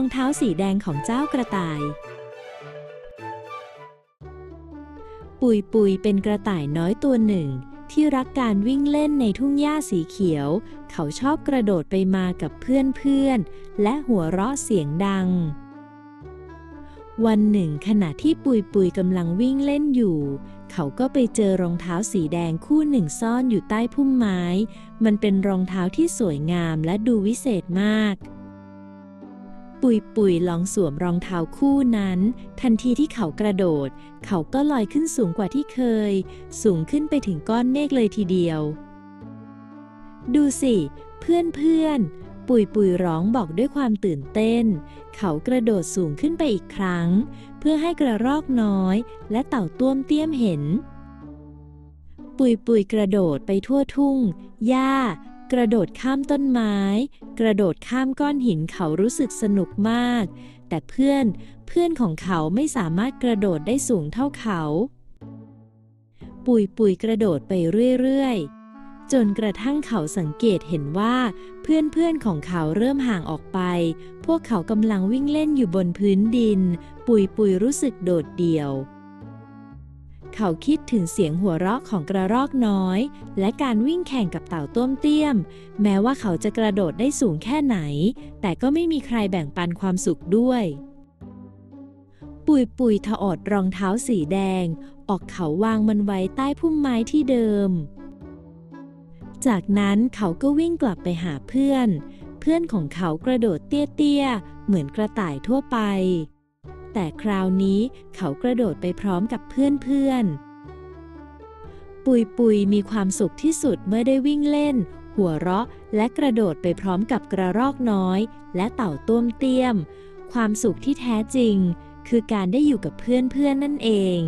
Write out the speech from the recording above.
องเท้าสีแดงของเจ้ากระต่าย ปุยปุยเป็นกระต่ายน้อยตัวหนึ่ง ที่รักการวิ่งเล่นในทุ่งหญ้าสีเขียว เขาชอบกระโดดไปมากับเพื่อนๆ และหัวเราะเสียงดัง วันหนึ่ง ขณะที่ปุยปุยกำลังวิ่งเล่นอยู่ เขาก็ไปเจอรองเท้าสีแดงคู่หนึ่งซ่อนอยู่ใต้พุ่มไม้ มันเป็นรองเท้าที่สวยงามและดูวิเศษมาก ปุยปุยลองสวมรองเท้าคู่นั้น ทันทีที่เขากระโดด เขาก็ลอยขึ้นสูงกว่าที่เคย สูงขึ้นไปถึงก้อนเมฆเลยทีเดียว ดูสิ เพื่อนเพื่อนปุยปุยร้องบอกด้วยความตื่นเต้น เขากระโดดสูงขึ้นไปอีกครั้ง เพื่อให้กระรอกน้อย และเต่าต้วมเตี้ยมเห็น ปุยปุยกระโดดไปทั่วทุ่ง หญ้า กระโดดข้ามต้นไม้ กระโดดข้ามก้อนหินเขารู้สึกสนุกมาก แต่เพื่อนเพื่อนของเขาไม่สามารถกระโดดได้สูงเท่าเขา ปุยปุยกระโดดไปเรื่อยๆ จนกระทั่งเขาสังเกตเห็นว่าเพื่อนๆของเขาเริ่มห่างออกไป พวกเขากำลังวิ่งเล่นอยู่บนพื้นดิน ปุยปุยรู้สึกโดดเดี่ยว เขาคิดถึงเสียงหัวเราะของกระรอกน้อย และการวิ่งแข่งกับเต่าต้วมเตี้ยม แม้ว่าเขาจะกระโดดได้สูงแค่ไหน แต่ก็ไม่มีใครแบ่งปันความสุขด้วย ปุยปุยถอดรองเท้าสีแดง ออกเขาวางมันไว้ใต้พุ่มไม้ที่เดิม จากนั้นเขาก็วิ่งกลับไปหาเพื่อน เพื่อนของเขากระโดดเตี้ยๆเหมือนกระต่ายทั่วไป แต่คราวนี้เขากระโดดไปพร้อมกับเพื่อนๆ ปุยปุยมีความสุขที่สุดเมื่อได้วิ่งเล่น หัวเราะและกระโดดไปพร้อมกับกระรอกน้อย และเต่าต้วมเตี้ยม ความสุขที่แท้จริง คือการได้อยู่กับเพื่อนๆนั่นเอง